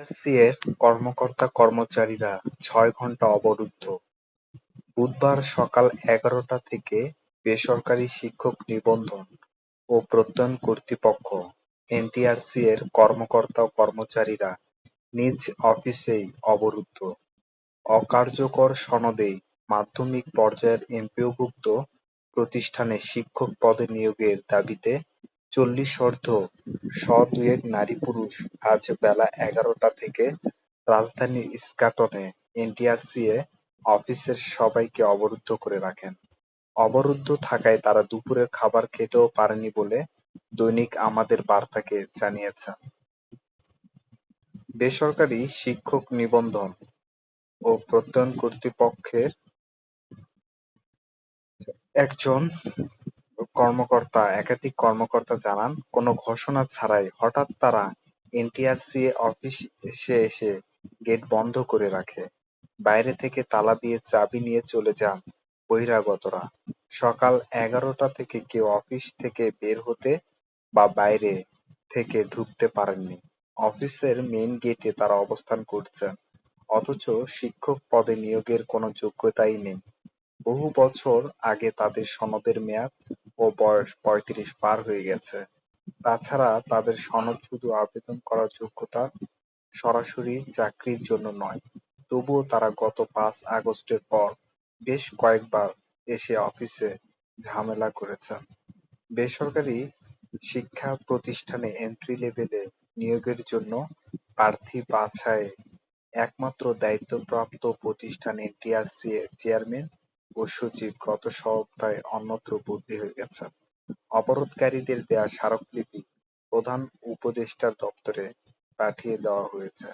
এনটিআরসির কর্মকর্তা-কর্মচারীরা ছয় ঘণ্টা অবরুদ্ধ বুধবার সকাল এগারোটা থেকে বেসরকারি শিক্ষক নিবন্ধন ও প্রত্যয়ন কর্তৃপক্ষ এনটিআরসি-এর কর্মকর্তা-কর্মচারীরা নিজ অফিসেই অবরুদ্ধ। অকার্যকর সনদে মাধ্যমিক পর্যায়ের এমপিওভুক্ত প্রতিষ্ঠানে শিক্ষক পদে নিয়োগের দাবিতে চল্লিশোর্ধ্ব শ-দুয়েক নারী-পুরুষ আজ বেলা এগারোটা থেকে রাজধানীর ইস্কাটনে এনটিআরসি অফিসের সবাইকে অবরুদ্ধ করে রাখেন। অবরুদ্ধ থাকায় তাঁরা দুপুরের খাবার খেতেও পারেননি বলে দৈনিক আমাদের বার্তাকে জানিয়েছেন। বেসরকারি শিক্ষক নিবন্ধন ও প্রত্যয়ন কর্তৃপক্ষের একজন একাধিক কর্মকর্তা জানান, কোনো ঘোষণা ছাড়াই হঠাৎ তারা এনটিআরসি অফিসে এসে গেট বন্ধ করে রাখে। বাইরে থেকে তালা দিয়ে চাবি নিয়ে চলে যান বহিরাগতরা। সকাল এগারোটা থেকে কেউ অফিস থেকে বের হতে বা বাইরে থেকে ঢুকতে পারেননি। অফিসের মেইন গেটে তারা অবস্থান করছেন, অথচ শিক্ষক পদে নিয়োগের কোনো যোগ্যতাই নেই। বহু বছর আগে তাদের সনদের মেয়াদ ও বয়স পঁয়ত্রিশ পার হয়ে গেছে। তাছাড়া তাদের সনদ শুধু আবেদন করার যোগ্যতা, সরাসরি চাকরির জন্য নয়। তবুও তারা গত পাঁচ আগস্টের পর বেশ কয়েকবার এসে অফিসে ঝামেলা করেছেন। বেসরকারি শিক্ষা প্রতিষ্ঠানে এন্ট্রি লেভেলে নিয়োগের জন্য প্রার্থী বাছাইয়ে একমাত্র দায়িত্বপ্রাপ্ত প্রতিষ্ঠান এনটিআরসি-এর চেয়ারম্যান ও সচিব গত সপ্তাহে অন্যত্র বদলি হয়ে গেছেন। অবরোধকারীদের দেয়া স্মারকলিপি প্রধান উপদেষ্টার দপ্তরে পাঠিয়ে দেওয়া হয়েছে।